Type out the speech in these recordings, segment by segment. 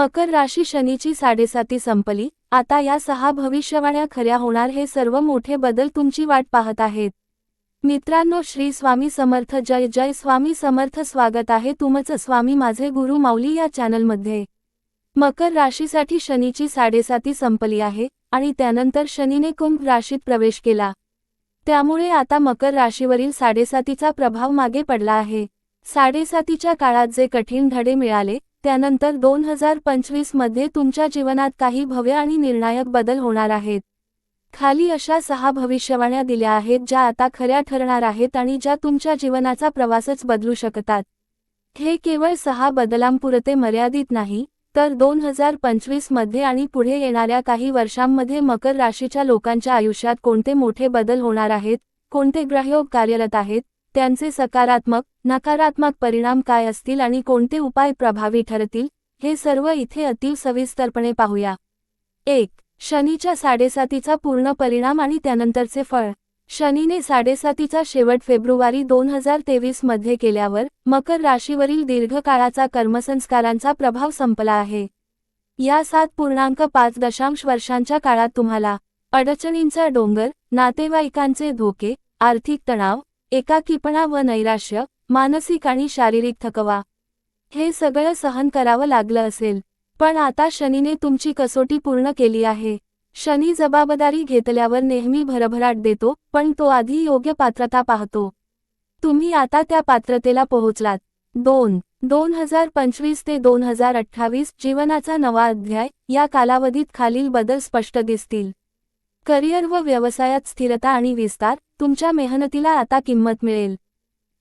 मकर राशी शनीची साडेसाती संपली. आता या सहा भविष्यवाण्या खऱ्या होणार हे सर्व मोठे बदल तुमची वाट पाहत आहेत. मित्रांनो श्री स्वामी समर्थ जय जय. स्वामी समर्थ स्वागत आहे तुमचं. स्वामी माझे गुरु माऊली या चॅनलमध्ये. मकर राशीसाठी शनीची साडेसाती संपली आहे आणि त्यानंतर शनीने कुंभ राशीत प्रवेश केला. त्यामुळे आता मकर राशीवरील साडेसातीचा प्रभाव मागे पडला आहे. साडेसातीच्या काळात जे कठीण धडे मिळाले त्यानंतर दोन हजार पंचवीसमध्ये तुमच्या जीवनात काही भव्य आणि निर्णायक बदल होणार आहेत. खाली अशा सहा भविष्यवाण्या दिल्या आहेत ज्या आता खऱ्या ठरणार आहेत आणि ज्या तुमच्या जीवनाचा प्रवासच बदलू शकतात. हे केवळ सहा बदलांपुरते मर्यादित नाही तर दोन हजार पंचवीसमध्ये आणि पुढे येणाऱ्या काही वर्षांमध्ये मकर राशीच्या लोकांच्या आयुष्यात कोणते मोठे बदल होणार आहेत कोणते ग्रहयोग कार्यरत आहेत त्यांचे सकारात्मक नकारात्मक परिणाम काय असतील आणि कोणते उपाय प्रभावी ठरतील हे सर्व इथे अतिव सविस्तरपणे पाहूया. एक शनीच्या साडेसातीचा पूर्ण परिणाम आणि त्यानंतरचे फळ. शनीने साडेसातीचा शेवट फेब्रुवारी दोन हजार तेवीसमध्ये केल्यावर मकर राशीवरील दीर्घकाळाचा कर्मसंस्कारांचा प्रभाव संपला आहे. या सात पूर्णांक पाच दशांश वर्षांच्या काळात तुम्हाला अडचणींचा डोंगर नातेवाईकांचे धोके आर्थिक तणाव एकाकीपणा व नैराश्य मानसिक आणि शारीरिक थकवा हे सगळं सहन करावं लागलं असेल. पण आता शनीने तुमची कसोटी पूर्ण केली आहे. शनी जबाबदारी घेतल्यावर नेहमी भरभराट देतो पण तो आधी योग्य पात्रता पाहतो. तुम्ही आता त्या पात्रतेला पोहोचलात. दोन दोन हजार पंचवीस ते दोन हजार अठ्ठावीस जीवनाचा नवा अध्याय या कालावधीत खालील बदल स्पष्ट दिसतील. करिअर व व्यवसायात स्थिरता आणि विस्तार तुमच्या मेहनतीला आता किंमत मिळेल.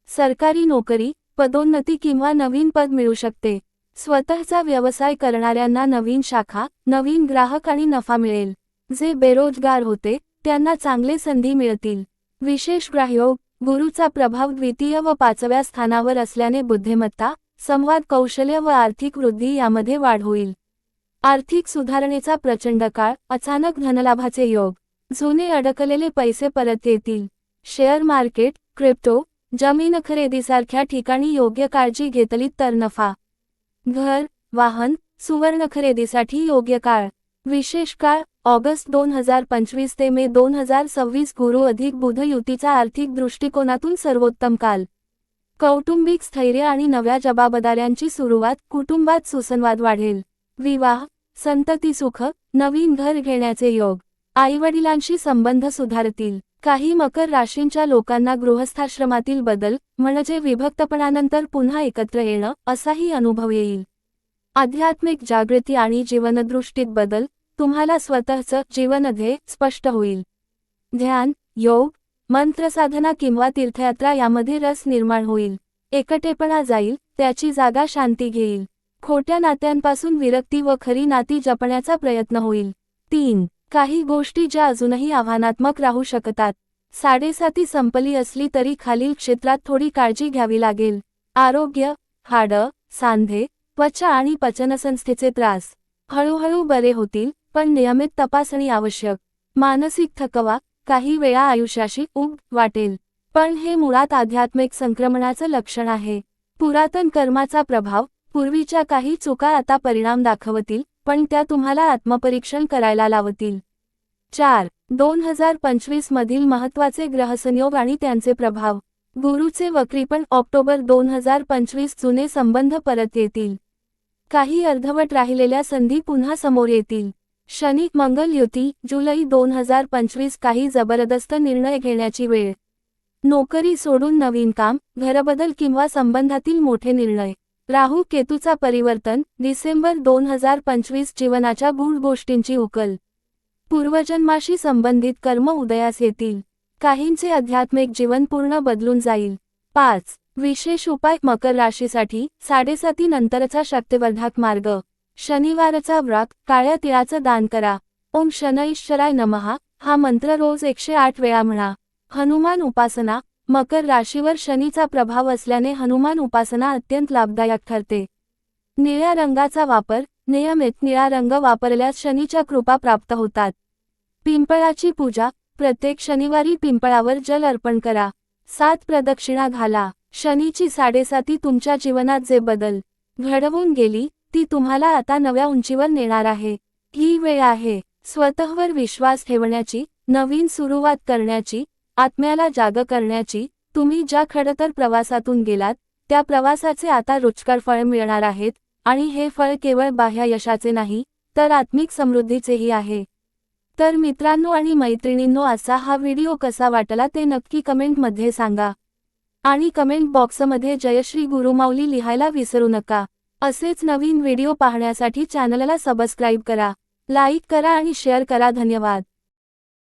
सरकारी नोकरी पदोन्नती किंवा नवीन पद मिळू शकते. स्वतःचा व्यवसाय करणाऱ्यांना नवीन शाखा नवीन ग्राहक आणि नफा मिळेल. जे बेरोजगार होते त्यांना चांगले संधी मिळतील. विशेष ग्राहयोग गुरुचा प्रभाव द्वितीय व पाचव्या स्थानावर असल्याने बुद्धिमत्ता संवाद कौशल्य व आर्थिक वृद्धी यामध्ये वाढ होईल. आर्थिक सुधारणेचा प्रचंड काळ अचानक धनलाभाचे योग. जुने अडकलेले पैसे परत येतील. शेअर मार्केट क्रिप्टो जमीन खरेदीसारख्या ठिकाणी योग्य काळजी घेतली तर नफा. घर वाहन सुवर्ण खरेदीसाठी योग्य काळ. विशेष काळ ऑगस्ट दोन हजार पंचवीस ते मे दोन हजार सव्वीस गुरु अधिक बुध युतीचा आर्थिक दृष्टिकोनातून सर्वोत्तम काल. कौटुंबिक स्थैर्य आणि नव्या जबाबदाऱ्यांची सुरुवात कुटुंबात सुसंवाद वाढेल. विवाह संतती सुख नवीन घर घेण्याचे योग आईवडिलांशी संबंध सुधारतील. काही मकर राशींच्या लोकांना गृहस्थाश्रमातील बदल म्हणजे विभक्तपणानंतर पुन्हा एकत्र येणं असाही अनुभव येईल. आध्यात्मिक जागृती आणि जीवनदृष्टीत बदल तुम्हाला स्वतःचं जीवनध्ये स्पष्ट होईल. ध्यान योग मंत्रसाधना किंवा तीर्थयात्रा यामध्ये रस निर्माण होईल. एकटेपणा जाईल त्याची जागा शांती घेईल. खोट्या नात्यांपासून विरक्ती व खरी नाती जपण्याचा प्रयत्न होईल. तीन. काही गोष्टी ज्या अजूनही आव्हानात्मक राहू शकतात. साडेसाती संपली असली तरी खालील क्षेत्रात थोडी काळजी घ्यावी लागेल. आरोग्य हाडं सांधे त्वचा आणि पचनसंस्थेचे त्रास. हळूहळू बरे होतील पण नियमित तपासणी आवश्यक. मानसिक थकवा काही वेळा आयुष्याशी उग वाटेल. पण हे मुळात आध्यात्मिक संक्रमणाचं लक्षण आहे. पुरातन कर्माचा प्रभाव पूर्वीच्या काही चुका आता परिणाम दाखवतील पण त्या तुम्हाला आत्मपरीक्षण करायला लावतील. चार. दोन हजार पंचवीस मधील महत्त्वाचे ग्रहसंयोग आणि त्यांचे प्रभाव. गुरुचे वक्रीपण ऑक्टोबर दोन हजार पंचवीस जुने संबंध परत येतील. काही अर्धवट राहिलेल्या संधी पुन्हा समोर येतील. शनी मंगल युती जुलै दोन हजार पंचवीस काही जबरदस्त निर्णय घेण्याची वेळ. नोकरी सोडून नवीन काम घरबदल किंवा संबंधातील मोठे निर्णय. राहू केतूचा परिवर्तन डिसेंबर दोन हजार पंचवीस जीवनाच्या गूढ गोष्टींची उकल. पूर्वजन्माशी संबंधित कर्म उदयास येतील. काहींचे आध्यात्मिक जीवन पूर्ण बदलून जाईल. पाच. विशेष उपाय मकर राशीसाठी साडेसाती नंतरचा शक्तिवर्धक मार्ग. शनिवारचा व्रत काळ्या तिळाचं दान करा. ओम शनईश्वराय नमहा हा मंत्र रोज एकशे आठ वेळा म्हणा. हनुमान उपासना मकर राशीवर शनीचा प्रभाव असल्याने हनुमान उपासना अत्यंत लाभदायक ठरते. निळ्या रंगाचा वापर नियमित निळा रंग वापरल्यास शनीच्या कृपा प्राप्त होतात. पिंपळाची पूजा प्रत्येक शनिवारी पिंपळावर जल अर्पण करा. सात प्रदक्षिणा घाला. शनीची साडेसाती तुमच्या जीवनात जे बदल घडवून गेली ती तुम्हाला आता नव्या उंचीवर नेणार आहे. ही वेळ आहे. स्वतःवर विश्वास ठेवण्याची नवीन सुरुवात करण्याची आत्म्याला जाग करण्याची तुम्ही ज्या खडतर प्रवासातून गेलात त्या प्रवासाचे आता रुचकर फळ मिळणार आहेत आणि हे फळ केवळ बाह्य यशाचे नाही तर आत्मिक समृद्धीचेही आहे. तर मित्रांनो आणि मैत्रिणींनो असा हा व्हिडिओ कसा वाटला ते नक्की कमेंटमध्ये सांगा. आणि कमेंट बॉक्समध्ये जयश्री गुरुमाऊली लिहायला विसरू नका. असेच नवीन व्हिडिओ पाहण्यासाठी चॅनलला सबस्क्राईब करा. लाईक करा आणि शेअर करा. धन्यवाद.